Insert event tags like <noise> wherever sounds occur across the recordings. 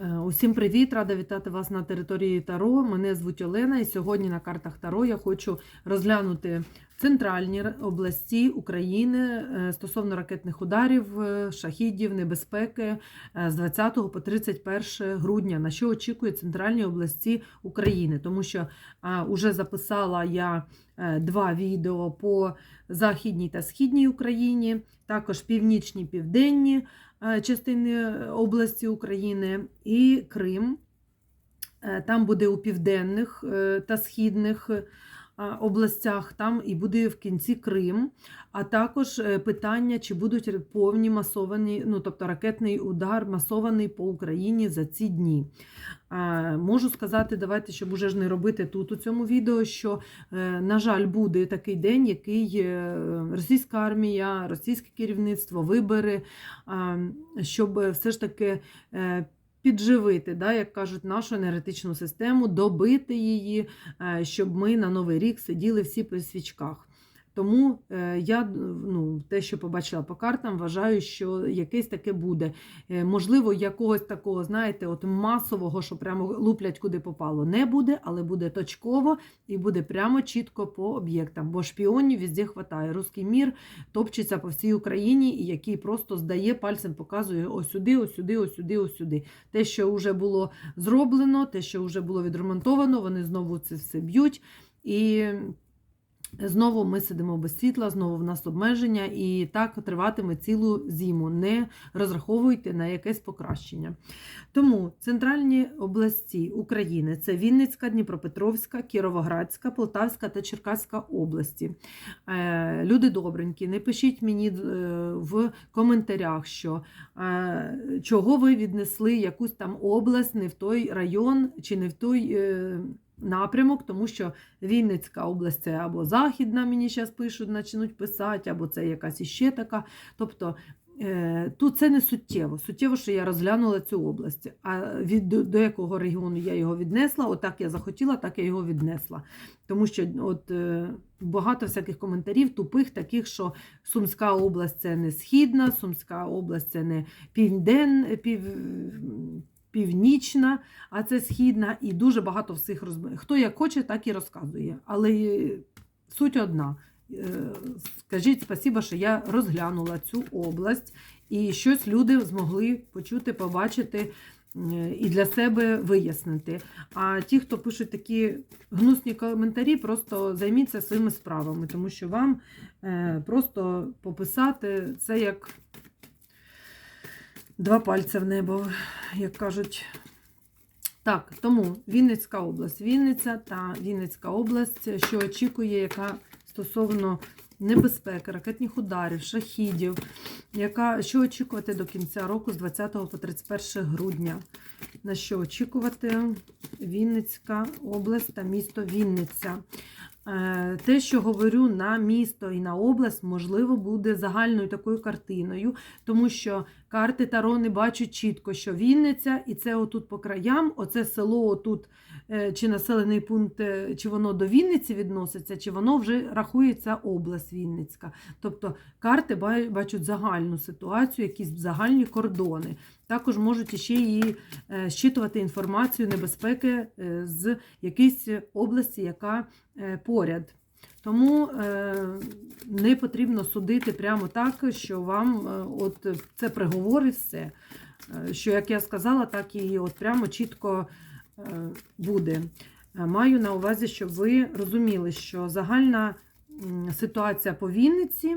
Е, Усім привіт! Рада вітати вас на території Таро. Мене звуть Олена, і сьогодні на картах Таро я хочу розглянути центральні області України е, стосовно ракетних ударів, е, шахідів, небезпеки з 20 по 31 грудня. На що очікують центральні області України? Тому що вже записала я два відео по західній та східній Україні, також північній, південні е, частини області України і Крим. Е, Там буде у південних е, та східних е, областях, там і буде в кінці Крим. А також е, питання, чи будуть повні масовані, ну тобто ракетний удар масований по Україні за ці дні. Можу сказати, давайте, щоб уже ж не робити тут у цьому відео, що, е, на жаль, буде такий день, який е, російська армія, російське керівництво, вибори, а, щоб все ж таки підживити, да, як кажуть, нашу енергетичну систему, добити її, е, щоб ми на Новий рік сиділи всі при свічках. Тому е, я ну, те, що побачила по картам, вважаю, що якесь таке буде. Е, Можливо, якогось такого, знаєте, от масового, що прямо луплять куди попало, не буде, але буде точково і буде прямо чітко по об'єктам. Бо шпіонів везде хватає. Руський мір топчеться по всій Україні, і який просто здає пальцем, показує ось сюди, ось сюди, ось. Те, що вже було зроблено, те, що вже було відремонтовано, вони знову це все б'ють. І знову ми сидимо без світла, знову в нас обмеження, і так триватиме цілу зиму. Не розраховуйте на якесь покращення. Тому центральні області України це Вінницька, Дніпропетровська, Кіровоградська, Полтавська та Черкаська області. Е, Люди добренькі, не пишіть мені е, в коментарях, що е, чого ви віднесли якусь там область, не в той район чи не в той. Напрямок, тому що Вінницька область це або Західна, мені зараз пишуть, почнуть писати, або це якась іще така. Тобто е, тут це не суттєво. Суттєво, що я розглянула цю область. А від до, до якого регіону я його віднесла, отак я захотіла, так я його віднесла. Тому що от, е, багато всяких коментарів, тупих, таких, що Сумська область це не східна, Сумська область це не півден, пів, північна, а це східна, і дуже багато всіх розбив. Хто як хоче, так і розказує. Але е, суть одна. Е, Скажіть спасіба, що я розглянула цю область, і щось люди змогли почути, побачити і для себе вияснити. А ті, хто пишуть такі гнусні коментарі, просто займіться своїми справами, тому що вам е, просто пописати це як два пальця в небо, як кажуть. Так, тому Вінницька область. Вінниця та Вінницька область, що очікує, яка стосовно небезпеки, ракетних ударів, шахідів, яка, що очікувати до кінця року з 20 по 31 грудня. На що очікувати Вінницька область та місто Вінниця. Е, Те, що говорю на місто і на область, можливо, буде загальною такою картиною, тому що карти Таро не бачать чітко, що Вінниця, і це отут по краям, оце село отут, е, чи населений пункт, е, чи воно до Вінниці відноситься, чи воно вже рахується область Вінницька. Тобто карти бачать загальну ситуацію, якісь загальні кордони. Також можуть іще і е, щитувати інформацію небезпеки е, з якоїсь області, яка е, поряд. Тому е, не потрібно судити прямо так, що вам е, от це приговор все. Е, Що, як я сказала, так і от прямо чітко буде. Маю на увазі, щоб ви розуміли, що загальна ситуація по Вінниці,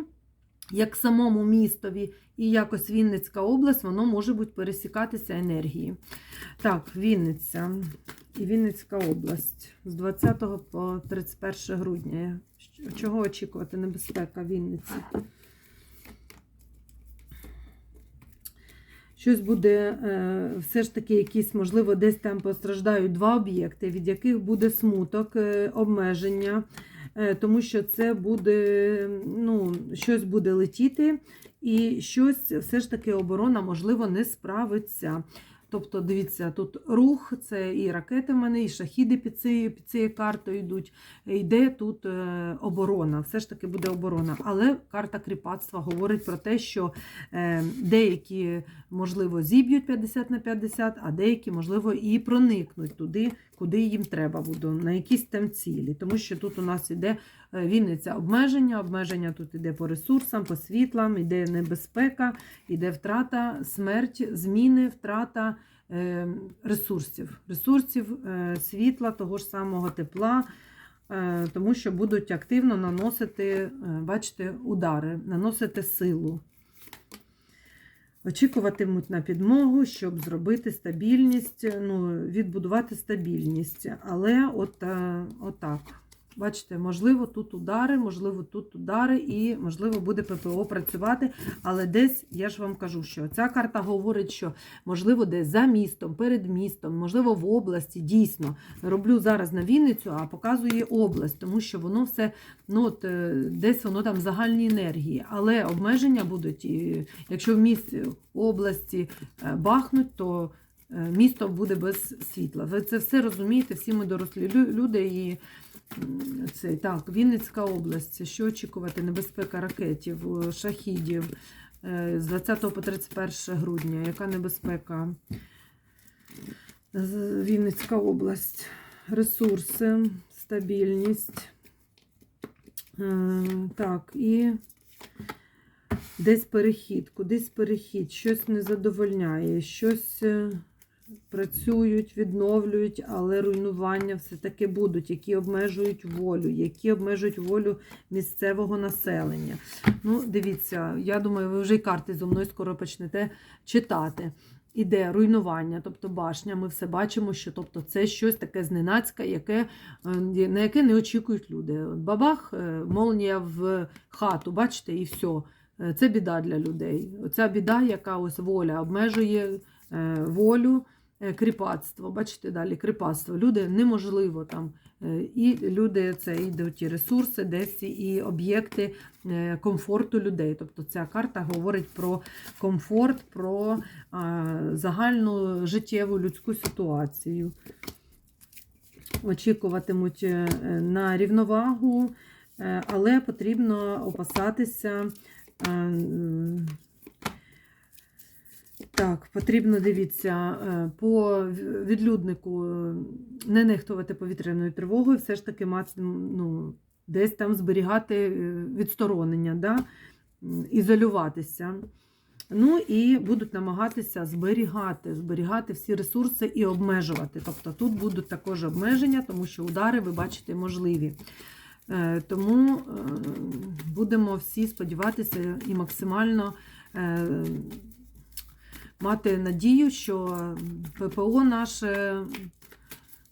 як самому містові, і якось Вінницька область, воно може бути пересікатися енергії. Так, Вінниця і Вінницька область з 20 по 31 грудня. Чого очікувати? Небезпека Вінниці. Щось буде е, все ж таки якісь, можливо, десь там постраждають два об'єкти, від яких буде смуток, е, обмеження, е, тому що це буде, ну, щось буде летіти, і щось все ж таки оборона, можливо, не справиться. Тобто, дивіться, тут рух, це і ракети в мене, і шахіди під цією, під цією картою йдуть. Йде тут е, оборона, все ж таки буде оборона. Але карта кріпацтва говорить про те, що е, деякі, можливо, зіб'ють 50 на 50, а деякі, можливо, і проникнуть туди, куди їм треба буде, на якісь там цілі. Тому що тут у нас іде е, Вінниця обмеження, обмеження тут іде по ресурсам, по світлам, іде небезпека, іде втрата, смерть, зміни, втрата е, ресурсів, ресурсів е, світла, того ж самого тепла. Тому що будуть активно наносити, бачите, удари, наносити силу. Очікуватимуть на підмогу, щоб зробити стабільність, ну, відбудувати стабільність. Але от, от отак. Бачите, можливо, тут удари, можливо, тут удари, і, можливо, буде ППО працювати. Але десь, я ж вам кажу, що ця карта говорить, що, можливо, десь за містом, перед містом, можливо, в області, дійсно. Роблю зараз на Вінницю, а показує область, тому що воно все, ну, от, е, десь воно там загальні енергії. Але обмеження будуть, і якщо в місті області е, бахнуть, то е, місто буде без світла. Ви це все розумієте, всі ми дорослі люди і. М, Це, так, Вінницька область. Що очікувати? Небезпека ракетів, е, шахідів е, з 20 по 31 грудня. Яка небезпека? Вінницька область. Ресурси, стабільність. Е, Так, і десь перехід, кудись перехід, щось не задовольняє, щось. Працюють, відновлюють, але руйнування все-таки будуть, які обмежують волю, які обмежують волю місцевого населення. Ну, дивіться, я думаю, ви вже і карти зо мною скоро почнете читати. Іде руйнування, тобто башня, ми все бачимо, що тобто, це щось таке зненацьке, яке, е, на яке не очікують люди. Бабах, е, молнія в хату, бачите, і все. Це біда для людей. Оця біда, яка ось воля обмежує е, волю, кріпацтво. Бачите далі, кріпацтво. Люди неможливо там. е, І люди це йдуть і ресурси, десь і об'єкти е, комфорту людей. Тобто ця карта говорить про комфорт, про загальну життєву людську ситуацію. Очікуватимуть е, на рівновагу, е, але потрібно опасатися. Так, потрібно дивіться е, по відлюднику е, не нехтувати повітряною тривогою, все ж таки ну, десь там зберігати е, відсторонення, да? ізолюватися. Ну і будуть намагатися зберігати, зберігати всі ресурси і обмежувати. Тобто тут будуть також обмеження, тому що удари, ви бачите, можливі. Тому будемо всі сподіватися і максимально мати надію, що ППО наше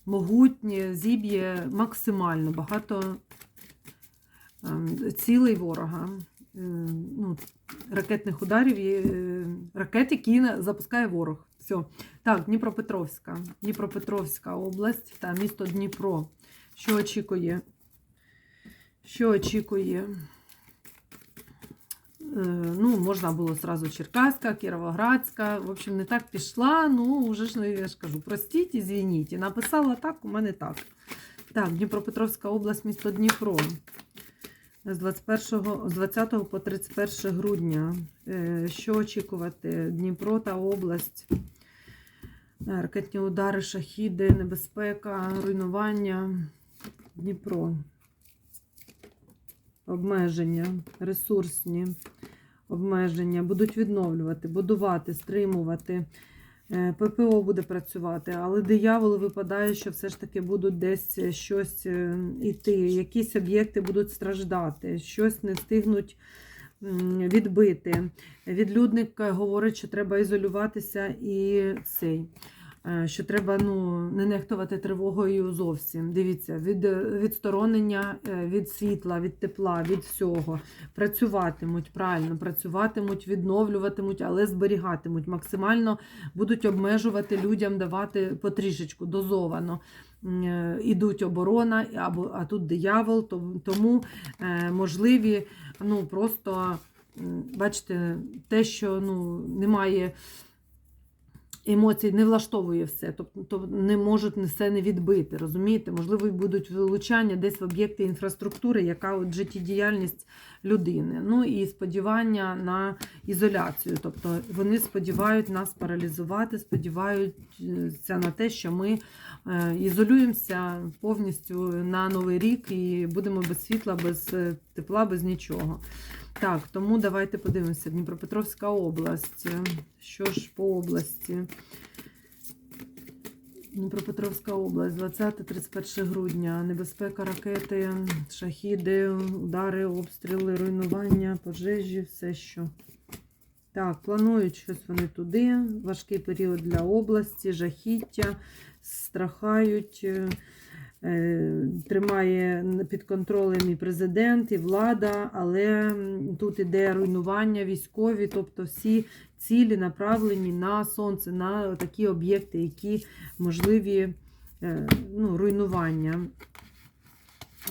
могутнє зіб'є максимально багато ем, цілей ворога. Е, Ну, ракетних ударів, і, е, ракет, які запускає ворог. Все. Так, Дніпропетровська. Дніпропетровська область та місто Дніпро. Що очікує? Що очікує? Е, Ну, можна було сразу Черкаська, Кіровоградська. В общем, не так пішла. Ну, вже ж ну, я ж кажу, простіть, извиніть. Написала так, у мене так. Так, Дніпропетровська область, місто Дніпро. З 21, з 20 по 31 грудня. Е, Що очікувати? Дніпро та область. Ракетні удари, шахіди, небезпека, руйнування. Дніпро. Обмеження, ресурсні обмеження. Будуть відновлювати, будувати, стримувати. Е, ППО буде працювати, але дияволу випадає, що все ж таки будуть десь щось е, іти, якісь об'єкти будуть страждати, щось не встигнуть відбити. Відлюдник е, говорить, що треба ізолюватися і цей. Е, Що треба ну, не нехтувати тривогою зовсім. Дивіться, від е, відсторонення е, від світла, від тепла, від всього. Працюватимуть правильно, працюватимуть, відновлюватимуть, але зберігатимуть. Максимально будуть обмежувати людям, давати потрішечку дозовано. Ідуть оборона, або а тут диявол, тому можливі ну просто бачите, те, що ну, немає емоцій не влаштовує все, тобто не можуть все не відбити. Розумієте? Можливо, будуть вилучання десь в об'єкти інфраструктури, яка от життєдіяльність людини. Ну і сподівання на ізоляцію. Тобто вони сподівають нас паралізувати, сподіваються на те, що ми е, ізолюємося повністю на новий рік і будемо без світла, без е, тепла, без нічого. Так, тому давайте подивимося. Дніпропетровська область. Що ж по області? Дніпропетровська область, 20-31 грудня. Небезпека ракети, шахіди, удари, обстріли, руйнування, пожежі, все що. Так, планують щось вони туди. Важкий період для області, жахіття, страхають. Е, Тримає під контролем і президент, і влада, але тут іде руйнування військові, тобто всі цілі направлені на сонце, на такі об'єкти, які можливі е, ну, руйнування.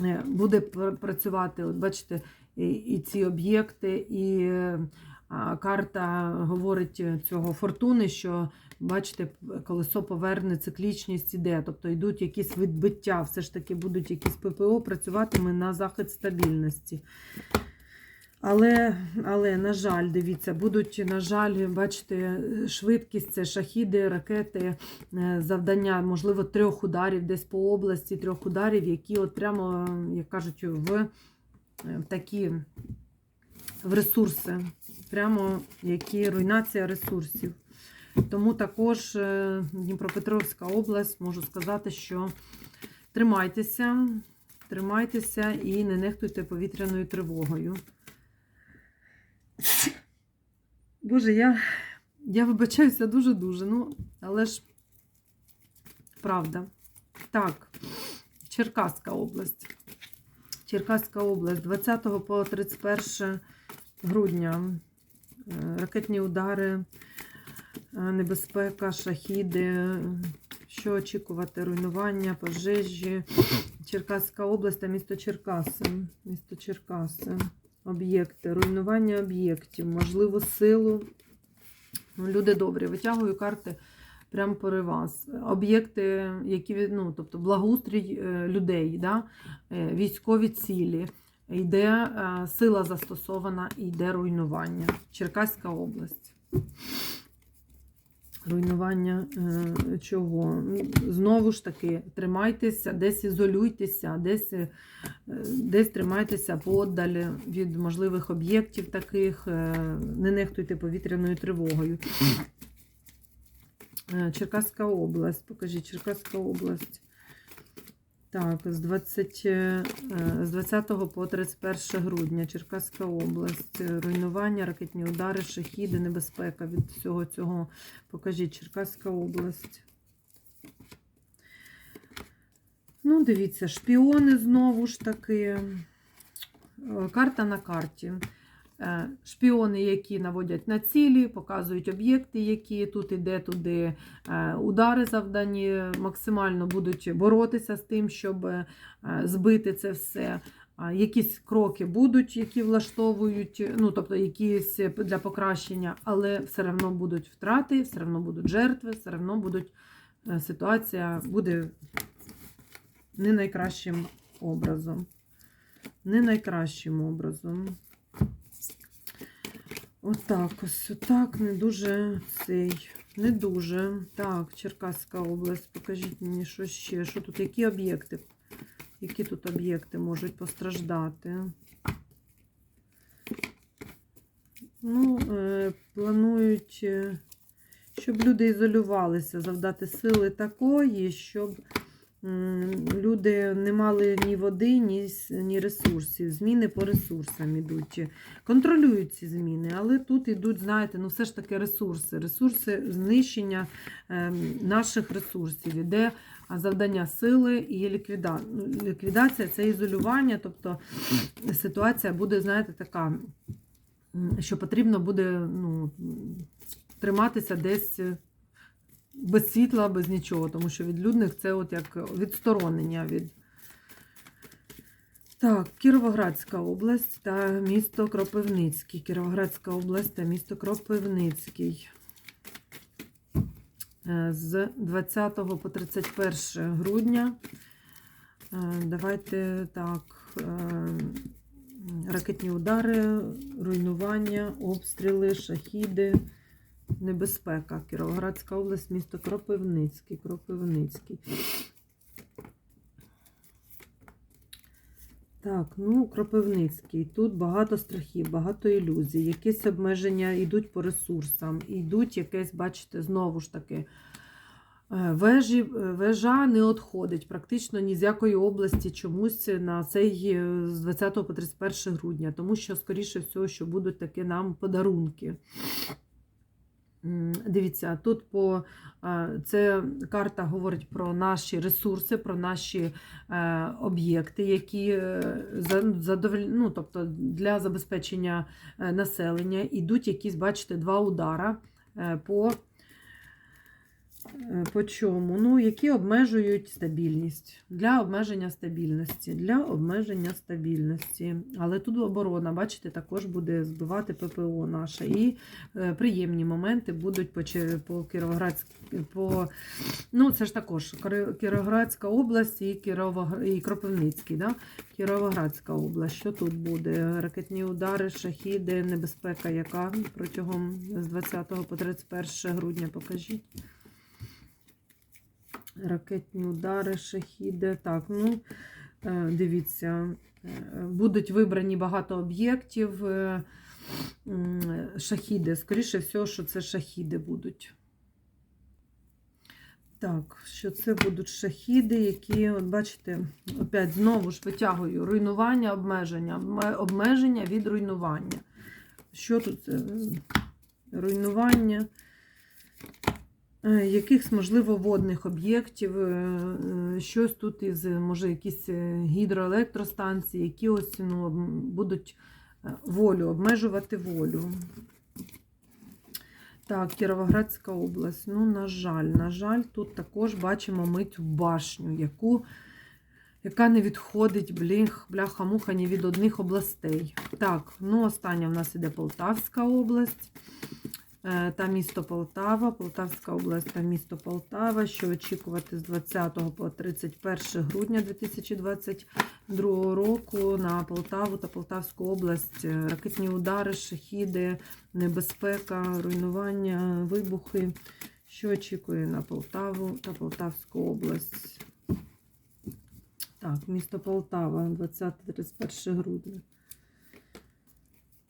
Е, Буде працювати, от бачите, і, і ці об'єкти, і карта говорить цього фортуни, що бачите, колесо поверне, циклічність іде, тобто йдуть якісь відбиття, все ж таки будуть якісь ППО працюватиме на захист стабільності. Але, але, на жаль, дивіться, будуть, на жаль, бачите, швидкість, це шахіди, ракети, е, завдання, можливо, трьох ударів десь по області, трьох ударів, які от прямо, як кажуть, в, е, такі в ресурси, прямо які руйнація ресурсів. Тому також е, Дніпропетровська область, можу сказати, що тримайтеся, тримайтеся і не нехтуйте повітряною тривогою. Боже, я, я вибачаюся дуже-дуже, ну, але ж правда. Так, Черкаська область. Черкаська область, 20 по 31 грудня. Е, Ракетні удари, небезпека, шахіди. Що очікувати? Руйнування, пожежі. Черкаська область та місто Черкаси. Місто Черкаси. Об'єкти, руйнування об'єктів, можливо, силу. Ну, Люди добрі, витягую карти прямо при вас. Об'єкти, які ну, тобто благоустрій е, людей, да? е, військові цілі, йде е, сила застосована, йде руйнування. Черкаська область. Руйнування е, чого? Знову ж таки, тримайтеся, десь ізолюйтеся, десь, е, десь тримайтеся подалі від можливих об'єктів таких, е, не нехтуйте повітряною тривогою. Черкаська область, покажіть, Черкаська область. Так, з, 20, е, з 20 по 31 грудня Черкаська область. Руйнування, ракетні удари, шахіди, небезпека від всього цього. Покажіть, Черкаська область. Ну, дивіться, шпіони знову ж таки. Е, Карта на карті. Е, Шпіони, які наводять на цілі, показують об'єкти, які тут іде туди е, удари завдані, максимально будуть боротися з тим, щоб е, збити це все. Якісь кроки будуть, які влаштовують, ну тобто якісь для покращення, але все одно будуть втрати, все одно будуть жертви, все одно будуть ситуація буде не найкращим образом. Не найкращим образом. Отак, ось отак, не дуже цей, не дуже. Так, Черкаська область, покажіть мені, що ще, що тут, які об'єкти, які тут об'єкти можуть постраждати. Ну, е, планують, е, щоб люди ізолювалися, завдати сили такої, щоб люди не мали ні води, ні, ні ресурсів. Зміни по ресурсам ідуть. Контролюють ці зміни, але тут ідуть, знаєте, ну все ж таки ресурси. Ресурси знищення ем, наших ресурсів. Іде завдання сили і ліквіда... ліквідація це ізолювання, тобто ситуація буде, знаєте, така, що потрібно буде ну, триматися десь без світла, без нічого, тому що відлюдник це от як відсторонення від. Так, Кіровоградська область та місто Кропивницький. Кіровоградська область та місто Кропивницький. е, з 20 по 31 грудня. Е, Давайте так. е, Ракетні удари, руйнування, обстріли, шахіди, небезпека. Кіровоградська область, місто Кропивницький. Кропивницький. Так, ну, Кропивницький. Тут багато страхів, багато ілюзій, якісь обмеження йдуть по ресурсам, йдуть якесь, бачите, знову ж таки. е, Вежі, е, вежа не відходить практично ні з якої області чомусь на цей е, з 20 по 31 грудня, тому що, скоріше всього, що будуть такі нам подарунки. Дивіться, тут по е, це карта говорить про наші ресурси, про наші е, об'єкти, які е, ну, тобто для забезпечення населення ідуть якісь, бачите, два удара по, по чому? Ну, які обмежують стабільність. Для обмеження стабільності. Для обмеження стабільності. Але тут оборона, бачите, також буде збивати ППО наше. І е, приємні моменти будуть по, по Кіровоградськ... по Ну, це ж також Кіровоградська область і, Кіровогр... і Кропивницький. Да? Кіровоградська область. Що тут буде? Ракетні удари, шахіди, небезпека, яка протягом з 20 по 31 грудня покажіть. Ракетні удари, шахіди. Так, ну, е, дивіться, е, будуть вибрані багато об'єктів. е, Шахіди. Скоріше всього, що це шахіди будуть. Так, що це будуть шахіди, які, от бачите, опять знову ж витягую руйнування, обмеження, обмеження від руйнування. Що тут? Руйнування якихось, можливо, водних об'єктів, е, е, щось тут із, може, якісь е, гідроелектростанції, які ось ну, будуть е, волю, обмежувати волю. Так, Кіровоградська область. Ну, на жаль, на жаль, тут також бачимо ми цю башню, яку, яка не відходить бляха-муха ні від одних областей. Так, ну остання в нас іде Полтавська область. Е, Та місто Полтава, Полтавська область та місто Полтава. Що очікувати з 20 по 31 грудня 2022 року на Полтаву та Полтавську область. Е, Ракетні удари, шахіди, небезпека, руйнування, вибухи. Що очікує на Полтаву та Полтавську область? Так, місто Полтава, 20-31 грудня.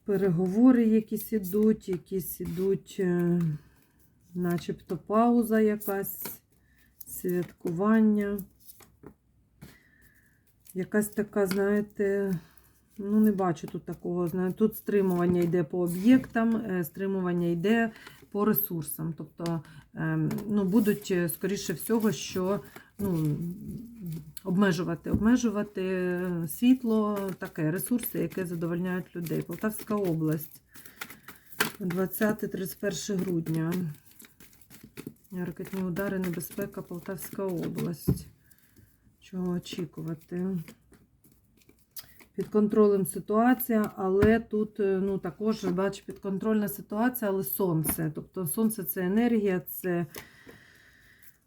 Переговори якісь ідуть, якісь ідуть, е, начебто пауза якась, святкування. Якась така, знаєте, ну не бачу тут такого. Знаю. Тут стримування йде по об'єктам, е, стримування йде по ресурсам. Тобто ем, ну, будуть, е, скоріше всього, що ну, обмежувати, обмежувати світло, таке, ресурси, які задовольняють людей. Полтавська область, 20-31 грудня. Ракетні удари, небезпека, Полтавська область. Чого очікувати? Під контролем ситуація, але тут ну, також бачу підконтрольна ситуація, але сонце. Тобто сонце це енергія, це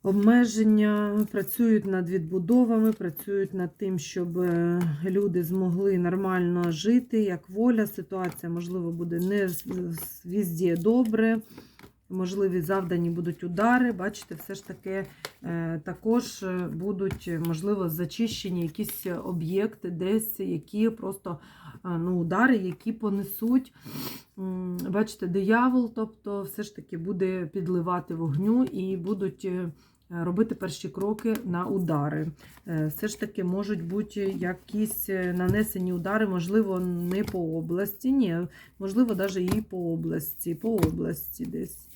обмеження, працюють над відбудовами, працюють над тим, щоб е, люди змогли нормально жити, як воля. Ситуація, можливо, буде не з- добре. Можливі завдані будуть удари. Бачите, все ж таки е, також е, будуть, можливо, зачищені якісь об'єкти, десь, які просто ну, удари, які понесуть. Бачите, диявол, тобто, все ж таки буде підливати вогню і будуть. Е, Робити перші кроки на удари. Е, Все ж таки можуть бути якісь е, нанесені удари, можливо, не по області, ні, можливо, навіть і по області, по області десь.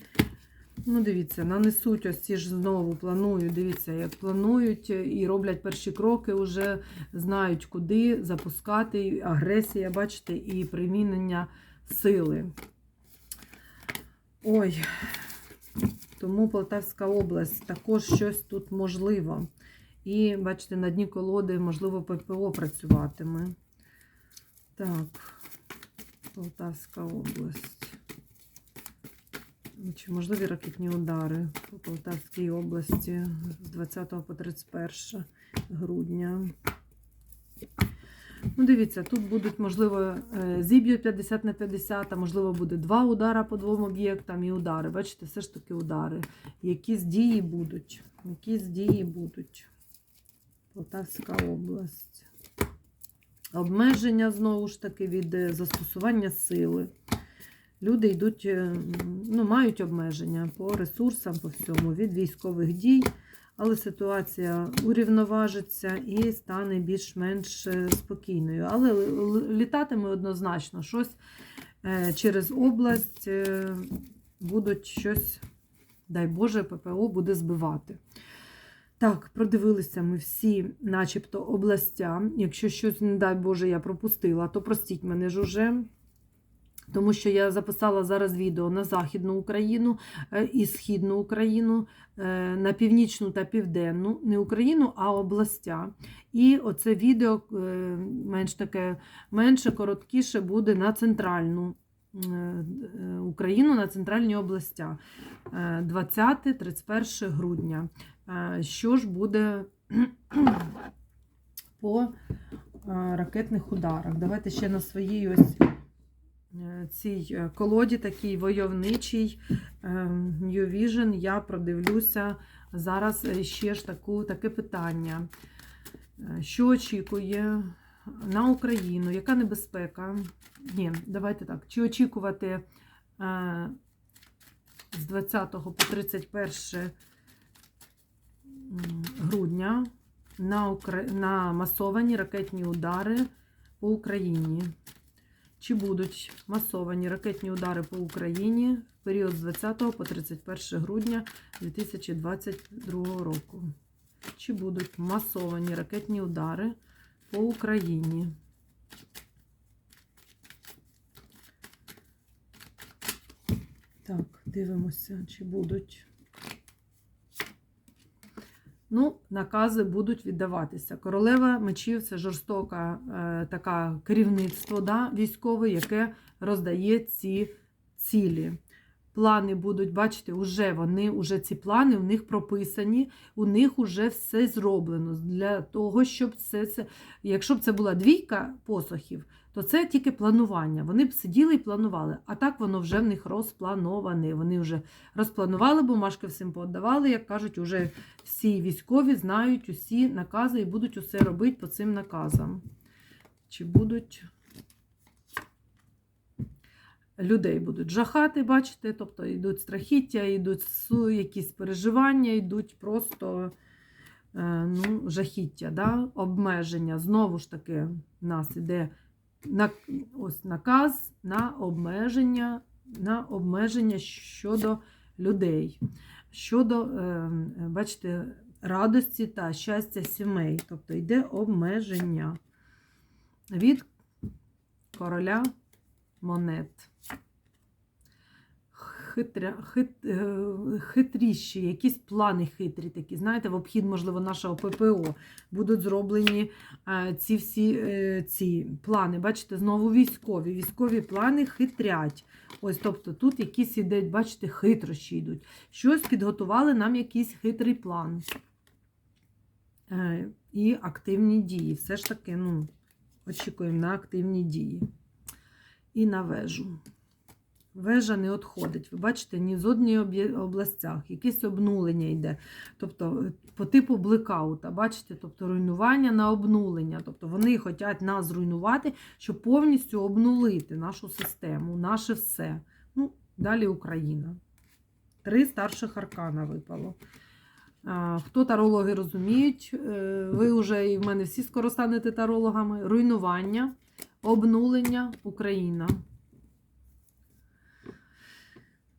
Ну, дивіться, нанесуть ось ці ж знову планують. Дивіться, як планують і роблять перші кроки, вже знають, куди запускати. Агресія, бачите, і примінення сили. Ой, тому Полтавська область також щось тут можливо. І, бачите, на дні колоди, можливо, ППО працюватиме. Так, Полтавська область. Чи можливі ракетні удари по Полтавській області з 20 по 31 грудня? Ну, дивіться, тут будуть, можливо, е, зіб'ють 50 на 50, а можливо, буде два удара по двом об'єктам і удари. Бачите, все ж таки удари. Якісь дії будуть. Якісь дії будуть. Полтавська область. Обмеження знову ж таки від е, застосування сили. Люди йдуть, е, ну, мають обмеження по ресурсам, по всьому, від військових дій, але ситуація урівноважиться і стане більш-менш е, спокійною. Але літатиме однозначно щось е, через область е, будуть щось, дай Боже, ППО буде збивати. Так, продивилися ми всі, начебто, областя. Якщо щось, не дай Боже, я пропустила, то простіть мене ж уже. Тому що я записала зараз відео на Західну Україну е, і Східну Україну, е, на північну та південну, не Україну, а областя. І оце відео е, менш таке, менше, короткіше буде на центральну Україну, на центральні областя. Е, 20-31 грудня. Що ж буде <clears throat> по ракетних ударах? Давайте ще на своїй ось цій е, колоді, такій войовничій е, New Vision, я продивлюся зараз е, ще ж таку, таке питання. Е, Що очікує на Україну? Яка небезпека? Ні, давайте так. Чи очікувати е, з 20 по 31 грудня на, Укра... на масовані ракетні удари по Україні? Чи будуть масовані ракетні удари по Україні в період з 20 по 31 грудня 2022 року? Чи будуть масовані ракетні удари по Україні? Так, дивимося, чи будуть. Ну, накази будуть віддаватися. Королева мечів це жорстока е, така керівництво да, військове, яке роздає ці цілі. Плани будуть, бачите, уже вони, уже ці плани у них прописані, у них вже все зроблено для того, щоб це, це якщо б це була двійка посохів, то це тільки планування. Вони б сиділи і планували. А так воно вже в них розплановане. Вони вже розпланували, бумажки всім подавали, як кажуть, уже всі військові знають усі накази і будуть усе робити по цим наказам. Чи будуть людей будуть жахати, бачите, тобто йдуть страхіття, йдуть якісь переживання, йдуть просто е, ну, жахіття, да? обмеження. Знову ж таки, в нас іде на, ось наказ на обмеження, на обмеження щодо людей, щодо, е, бачите, радості та щастя сімей. Тобто йде обмеження від короля монет. Хитря, хит, е, хитріші, якісь плани хитрі такі. Знаєте, в обхід, можливо, нашого ППО будуть зроблені е, ці всі е, ці плани. Бачите, знову військові. Військові плани хитрять. Ось, тобто, тут якісь ідуть, бачите, хитрощі йдуть. Щось підготували нам якийсь хитрий план. І активні дії. Все ж таки, ну, очікуємо на активні дії. І на вежу. Вежа не відходить. Ви бачите, ні з об'є- областях, якесь обнулення йде. Тобто, е, по типу блекаута, бачите, тобто руйнування на обнулення. Тобто вони хочуть нас зруйнувати, щоб повністю обнулити нашу систему, наше все. Ну, далі Україна. Три старших аркана випало. Хто тарологи розуміють, е, ви вже і в мене всі скоро станете тарологами. Руйнування, обнулення, Україна.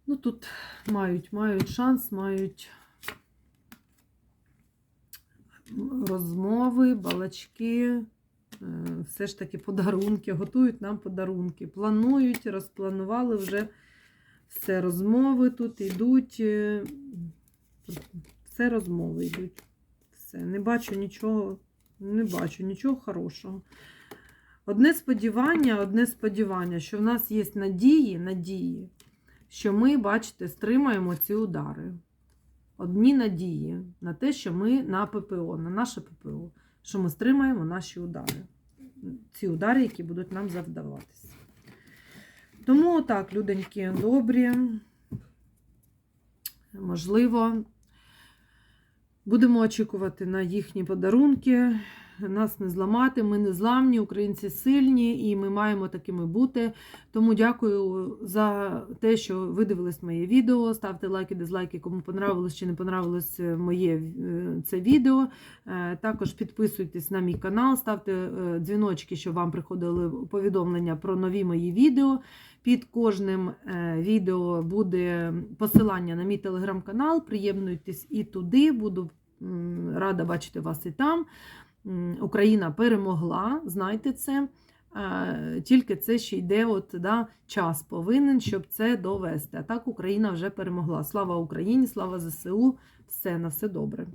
Ну, тут мають, мають шанс, мають розмови, балачки, е, все ж таки подарунки, готують нам подарунки. Планують, розпланували вже все розмови тут йдуть. е, Все розмови йдуть. Все. Не бачу нічого, не бачу нічого хорошого. Одне сподівання, одне сподівання, що в нас є надії, надії, що ми, бачите, стримаємо ці удари. Одні надії на те, що ми на ППО, на наше ППО, що ми стримаємо наші удари. Ці удари, які будуть нам завдаватися. Тому так, люденьки добрі. Можливо, будемо очікувати на їхні подарунки. Нас не зламати, ми не зламні, українці сильні, і ми маємо такими бути. Тому дякую за те, що ви дивились моє відео. Ставте лайки, дизлайки, кому понравилось чи не понравилось моє е, це відео. Е, Також підписуйтесь на мій канал, ставте е, дзвіночки, щоб вам приходили повідомлення про нові мої відео. Під кожним е, відео буде посилання на мій телеграм-канал. Приєднуйтесь і туди. Буду рада бачити вас і там. Україна перемогла, знайте це. Е, Тільки це ще йде, от, да, час повинен, щоб це довести. А так Україна вже перемогла. Слава Україні, слава ЗСУ, все на все добре.